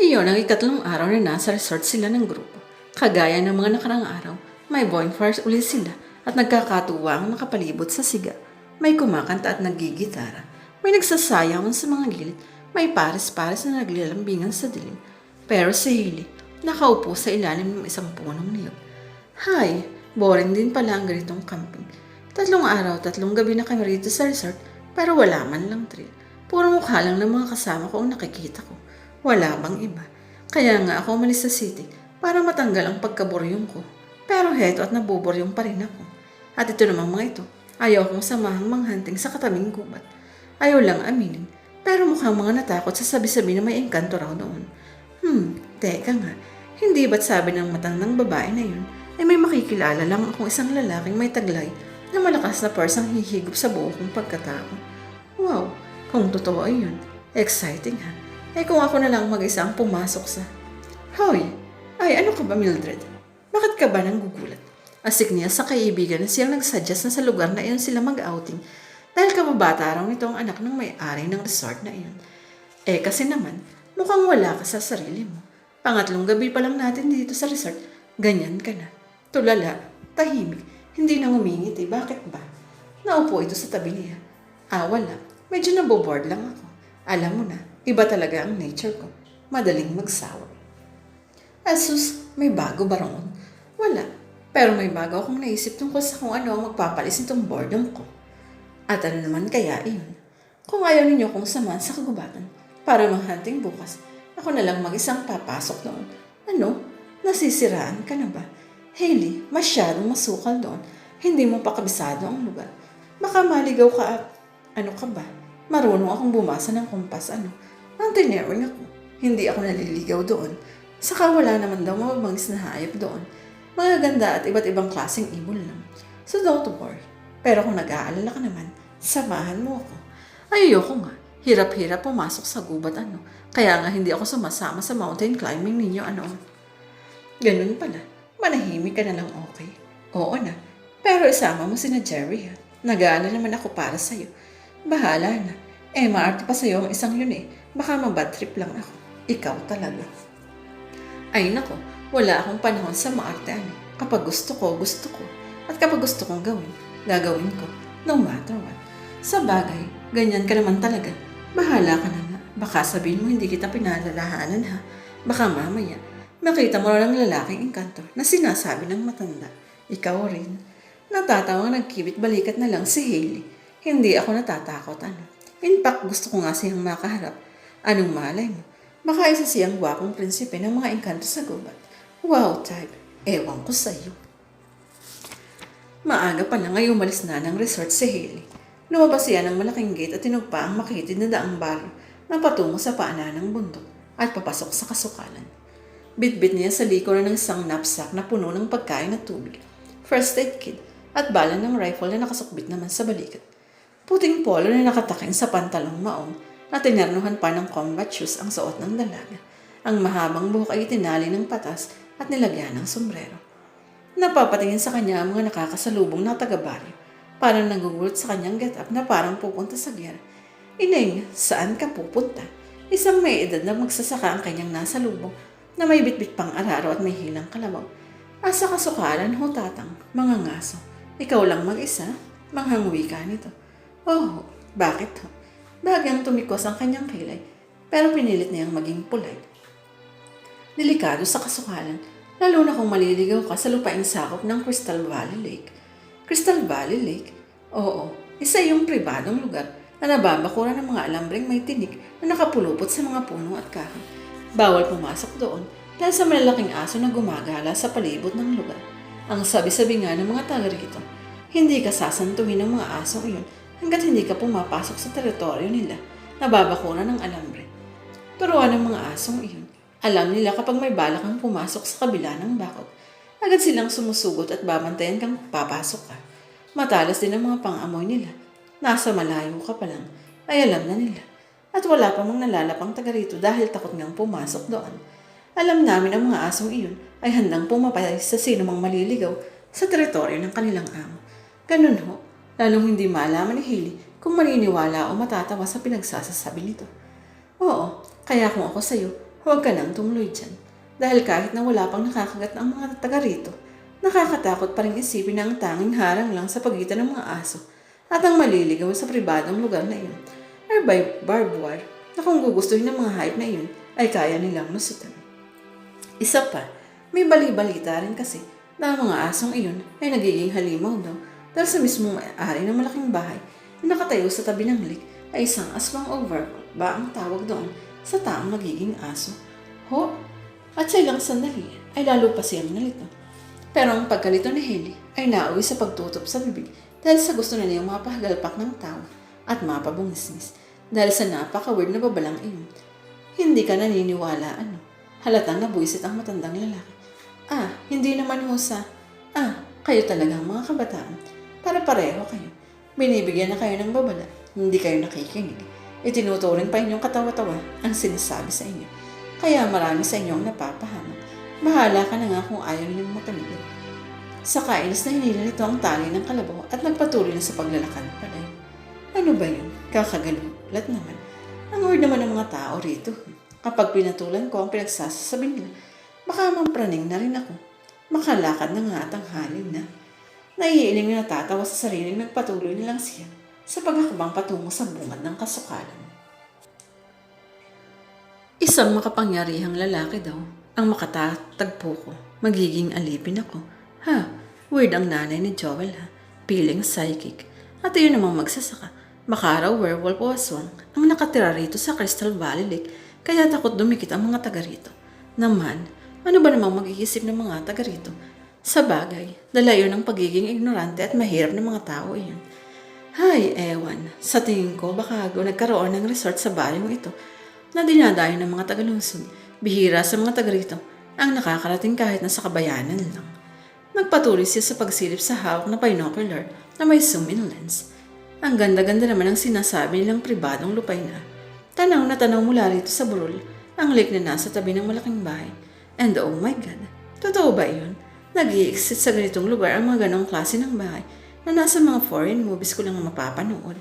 Iyon ang ikatlong araw na nasa resort sila ng grupo. Kagaya ng mga nakarang araw, may bonfires ulit sila at nagkakatuwa ang nakapalibot sa siga. May kumakanta at nagigitara. May nagsasayawan sa mga gilid. May pares-pares na naglalambingan sa dilim. Pero si Hailey, nakaupo sa ilalim ng isang punong niyog. Hay, boring din pala ang ganitong camping. Tatlong araw, tatlong gabi na kami rito sa resort, pero wala man lang thrill. Puro mukha lang ng mga kasama ko ang nakikita ko. Wala bang iba. Kaya nga ako umalis sa city para matanggal ang pagkaburyong ko. Pero heto at nabuburyong pa rin ako. At ito namang mga ito, ayaw kong samahang manghunting sa katabing gubat. Ayaw lang aminin, pero mukhang mga natakot sa sabi-sabi na may engkanto raw doon. Hmm, teka nga, hindi ba't sabi ng matandang babae na yun ay may makikilala lang akong isang lalaking may taglay na malakas na persang hihigop sa buo kong pagkatao. Wow, kung totoo ay yun, exciting ha. Eh kung ako na lang mag-isa pumasok sa... Hoy, ay ano ka ba Mildred? Bakit ka ba nang gugulat? Asik niya sa kaibigan na siyang nagsuggest na sa lugar na iyon sila mag-outing dahil kababata raw nito ang anak ng may-ari ng resort na iyon. Eh kasi naman, mukhang wala ka sa sarili mo. Pangatlong gabi pa lang natin dito sa resort, ganyan ka na. Tulala, tahimik, hindi na ngumingiti. Bakit ba? Naupo ito sa tabi niya. Ah, wala. Medyo naboboard lang ako. Alam mo na, iba talaga ang nature ko. Madaling magsawa. Asus, may bago ba roon? Wala. Pero may bago akong naisip tungkol sa kung ano ang magpapalis nitong boredom ko. At ano naman kaya iyon? Kung ayaw ninyo kong samahan sa kagubatan para manghunting bukas, ako na lang mag-isang papasok doon. Ano? Nasisiraan ka na ba? Hailey, masyadong masukal doon. Hindi mo pa kabisado ang lugar. Baka maligaw ka at... Ano ka ba? Marunong akong bumasa ng kumpas, ano? Mountaineering ako. Hindi ako naliligaw doon. Saka wala naman daw mababangis na hayop doon. Mga ganda at iba't ibang klaseng ibon lang. So don't worry. Pero kung nag-aalala ka naman, samahan mo ako. Ay, ayoko nga. Hirap-hirap pumasok sa gubat ano. Kaya nga hindi ako sumasama sa mountain climbing ninyo ano. Ganun pala. Manahimik ka na lang okay. Oo na. Pero isama mo si na Jerry ha. Nag-aalala naman ako para sa'yo. Bahala na. Eh, maarte pa sa'yo ang isang yun eh. Baka mabad trip lang ako. Ikaw talaga. Ay nako, wala akong panahon sa maarte ano. Kapag gusto ko, gusto ko. At kapag gusto kong gawin, gagawin ko. No matter what. Sa bagay, ganyan ka naman talaga. Bahala ka na nga. Baka sabihin mo hindi kita pinalalahanan ha. Baka mamaya, makita mo lang lalaking engkanto na sinasabi ng matanda. Ikaw rin. Natatawa nagkibit balikat na lang si Hailey. Hindi ako natatakot ano. In fact, gusto ko nga siyang makaharap. Anong malay mo? Baka isa siyang gwapong prinsipe ng mga engkanto sa gubat. Wow type. Ewan ko sa'yo. Maaga pa lang ay umalis na ng resort si Haley. Lumabas siya ng malaking gate at tinugpa ang makitid na daang bar na patungo sa paanan ng bundok at papasok sa kasukalan. Bitbit niya sa liko na ng isang knapsack na puno ng pagkain at tubig, first aid kit, at bala ng rifle na nakasukbit naman sa balikat. Puting polo na nakatakin sa pantalong maong na tinernuhan pa ng combat shoes ang suot ng dalaga. Ang mahabang buhok ay tinali ng patas at nilagyan ng sombrero. Napapatingin sa kanya ang mga nakakasalubong na taga-baryo. Parang nagugulat sa kanyang get-up na parang pupunta sa giyera. Ineng, saan ka pupunta? Isang may edad na magsasaka ang kanyang nasa lubong na may bitbit pang araro at may hilang kalabaw. Asa kasukalan ho tatang, mga ngaso. Ikaw lang mag-isa, manghanguwi ka nito. Oh, bakit ho? Bagyang tumikos ang kanyang kilay, pero pinilit niyang maging polite. Delikado sa kasukalan, lalo na kung maliligaw ka sa lupaing sakop ng Crystal Valley Lake. Crystal Valley Lake? Oo, isa yung pribadong lugar na nababakuran ng mga alambreng may tinik na nakapulupot sa mga puno at kahoy. Bawal pumasok doon dahil sa malalaking aso na gumagala sa palibot ng lugar. Ang sabi-sabi nga ng mga taga rito, hindi ka sasantuhin ng mga aso iyon hanggat hindi ka pumapasok sa teritoryo nila na babakuran ng alambre. Turuan ng mga asong iyon. Alam nila kapag may balak kang pumasok sa kabila ng bakod, agad silang sumusugot at babantayan kang papasok ka. Matalas din ang mga pang-amoy nila. Nasa malayo ka pa lang, ay alam na nila. At wala pa mang nalalapang taga rito dahil takot ngang pumasok doon. Alam namin ang mga asong iyon ay handang pumapay sa sino mang maliligaw sa teritoryo ng kanilang amo. Ganun ho, lalong hindi malaman ni Haley kung maniniwala o matatawa sa pinagsasasabi nito. Oo, kaya kung ako sa'yo, huwag ka nang tumuloy dyan. Dahil kahit na wala pang nakakagat ang mga taga rito, nakakatakot pa rin isipin na ang tanging harang lang sa pagitan ng mga aso at ang maliligaw sa pribadong lugar na iyon ay by barbed wire na kung gugustuhin ng mga hayop na iyon ay kaya nilang nusutan. Isa pa, may bali-balita rin kasi na ang mga asong iyon ay nagiging halimaw daw dahil sa mismong may-ari ng malaking bahay na nakatayo sa tabi ng lake ay isang aswang over ba ang tawag doon sa taong nagiging aso. Ho! At sa ilang sandali ay lalo pa siyang nalito. Pero ang pagkalito ni Haley ay nauwi sa pagtutop sa bibig dahil sa gusto na niyang mapahagalpak ng tao at mapabungisnis dahil sa napaka-weird na babalang iyon. Hindi ka naniniwala ano. Halatang nabuisit ang matandang lalaki. Ah, hindi naman ho sa... Ah, kayo talagang mga kabataan. Para pareho kayo. Binibigyan na kayo ng babala. Hindi kayo nakikinig. Itinuturing pa inyong katawa-tawa ang sinasabi sa inyo. Kaya marami sa inyong napapahamak. Bahala ka na nga kung ayaw niyong makinig. Sa kainis na hinila nito ang tali ng kalabaw at nagpatuloy na sa paglalakad palay. Ano ba yun? Kakagalulat naman. Ang weird naman ng mga tao rito. Kapag pinatulan ko ang pinagsasasabi nila, baka mampraning na rin ako. Makalakad na nga at ang halin na. Naiiling na natatawa sa sariling nagpatuloy nilang siya sa paghakbang patungo sa bungad ng kasukalan. Isang makapangyarihang lalaki daw ang makatatagpo ko. Magiging alipin ako. Ha, weird ang nanay ni Joel ha. Piling psychic. At iyon namang magsasaka. Baka raw werewolf o aswang ang nakatira rito sa Crystal Valley Lake kaya takot dumikit ang mga taga rito. Naman, ano ba namang mag-iisip ng mga taga rito? Sa bagay, dala yun ng pagiging ignorante at mahirap ng mga tao iyon. Hay, ewan. Sa tingin ko, baka nagkaroon ng resort sa bayong ito na dinadayo ng mga tagalungsod. Bihira sa mga taga rito ang nakakarating kahit na sa kabayanan lang. Nagpatuloy siya sa pagsilip sa hawak na binocular na may zoom-in lens. Ang ganda-ganda naman ang sinasabi nilang pribadong lupay na. Tanaw na tanaw mula rito sa burol ang lake na nasa tabi ng malaking bahay. And oh my God, totoo ba yun? Nag exist sa ganitong lugar ang mga ganong klase ng bahay na nasa mga foreign movies ko lang mapapanood.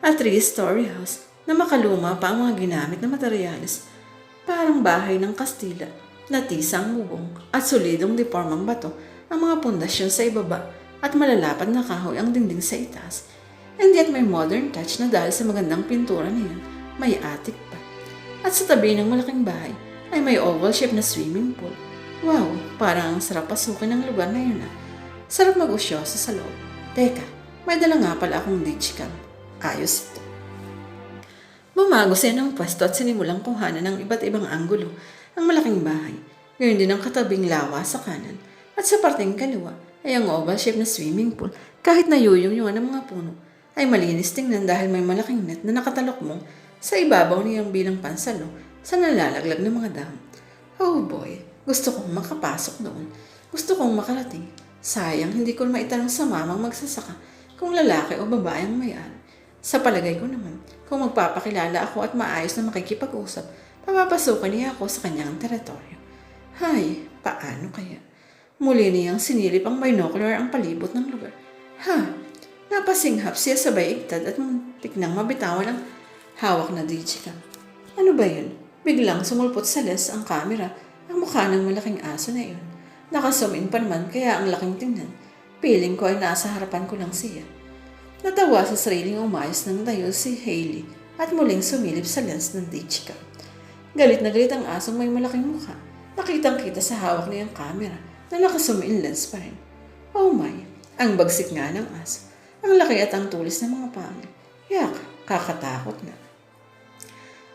A three-story house na makaluma pa ang mga ginamit na materyales. Parang bahay ng Kastila na tisang bubong at solidong depormang bato ang mga pundasyon sa ibaba at malalapad na kahoy ang dingding sa itaas. And yet may modern touch na dahil sa magandang pintura na yun, may attic pa. At sa tabi ng malaking bahay ay may oval shape na swimming pool. Wow, parang ang sarap pasukin ng lugar na yun ah. Sarap mag-usyoso sa loob. Teka, may dala nga pala akong digicam. Ayos ito. Bumago siya ng pwesto at sinimulang kuhanan ng iba't ibang anggulo ang malaking bahay. Ngayon din ang katabing lawa sa kanan. At sa parteng kaliwa ay ang oval shape na swimming pool kahit nayuyong-yungan ng mga puno ay malinis tingnan dahil may malaking net na nakatalokmong sa ibabaw niyang bilang pansalo sa nalalaglag ng mga dahon. Oh boy, gusto kong makapasok doon. Gusto kong makarating. Sayang, hindi ko maitanong sa mamang magsasaka kung lalaki o babae ang may-ari. Sa palagay ko naman, kung magpapakilala ako at maayos na makikipag-usap, papapasukan niya ako sa kanyang teritoryo. Hay, paano kaya? Muli niyang sinilip ang binocular ang palibot ng lugar. Ha, napasinghap siya sa baigtad at muntik nang mabitawan ang hawak na digicam. Ano ba yun? Biglang sumulpot sa lens ang camera mukha ng malaking aso na iyon. Nakazoom in pa naman kaya ang laking tingnan. Piling ko ay nasa harapan ko lang siya. Natawa sa sariling umayos ng tayo si Hailey at muling sumilip sa lens ng digicam. Galit na galit ang asong may malaking mukha. Nakitang kita sa hawak niyang camera na nakazoom in lens pa rin. Oh my, ang bagsik nga ng aso. Ang laki at ang tulis ng mga pangil. Yak, kakatakot na.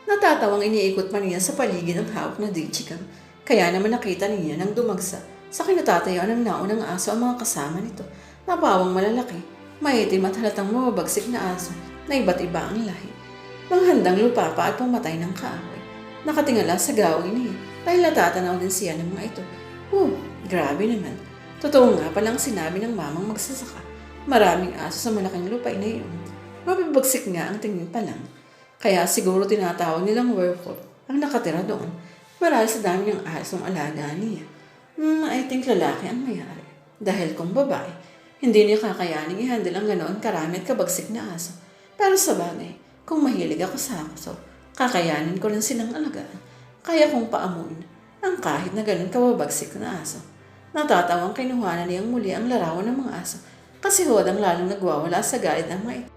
Natatawang iniikot pa niya sa paligid ng hawak na digicam. Kaya naman nakita niya nang dumagsa sa kinatatayaan ng naunang aso ang mga kasama nito na bawang malalaki, maitim at halatang mababagsik na aso na iba't iba ang lahi. Manghandang lupa pa at pumatay ng kaaway. Nakatingala sa gawin niya dahil natatanaw din siya ng mga ito. Oh, grabe naman. Totoo nga palang sinabi ng mamang magsasaka. Maraming aso sa malaking lupa na iyon. Mabibagsik nga ang tingin pa lang. Kaya siguro tinatawag nilang werewolf ang nakatira doon. Marahil sa dami ng asong alaga niya. Hmm, I think lalaki ang mayari. Dahil kung babae, hindi niya kakayaning i-handle ang ganoon karami at kabagsik na aso. Pero sa bagay, kung mahilig ako sa aso, kakayanin ko rin silang alagaan. kaya kong paamuin ang kahit na ganun kawabagsik na aso. Natatawang kinuhanan niyang muli ang larawan ng mga aso kasi hodang lalong nagwawala sa galit ng mga ito.